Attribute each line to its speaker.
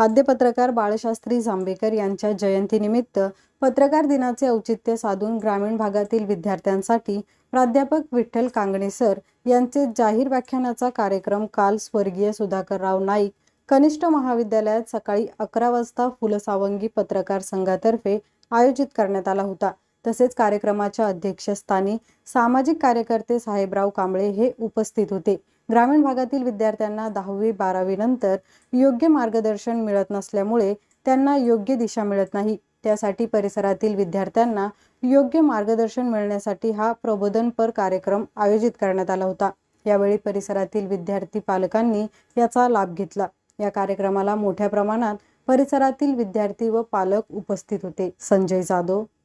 Speaker 1: आद्य पत्रकार बाळशास्त्री जांभेकर यांच्या जयंतीनिमित्त पत्रकार दिनाचे औचित्य साधून ग्रामीण भागातील विद्यार्थ्यांसाठी प्राध्यापक विठ्ठल कांगणे सर यांचे जाहीर व्याख्यानाचा कार्यक्रम काल स्वर्गीय सुधाकरराव नाईक कनिष्ठ महाविद्यालयात सकाळी अकरा वाजता फुलसावंगी पत्रकार संघातर्फे आयोजित करण्यात आला होता. तसेच कार्यक्रमाच्या अध्यक्षस्थानी सामाजिक कार्यकर्ते साहेबराव कांबळे हे उपस्थित होते. ग्रामीण भागातील विद्यार्थ्यांना दहावी बारावी नंतर योग्य मार्गदर्शन मिळत नसल्यामुळे त्यांना योग्य दिशा मिळत नाही. त्यासाठी परिसरातील विद्यार्थ्यांना योग्य मार्गदर्शन मिळण्यासाठी हा प्रबोधनपर कार्यक्रम आयोजित करण्यात आला होता. यावेळी परिसरातील विद्यार्थी पालकांनी याचा लाभ घेतला. या कार्यक्रमाला मोठ्या प्रमाणात परिसरातील विद्यार्थी व पालक उपस्थित होते. Sanjay Jadhav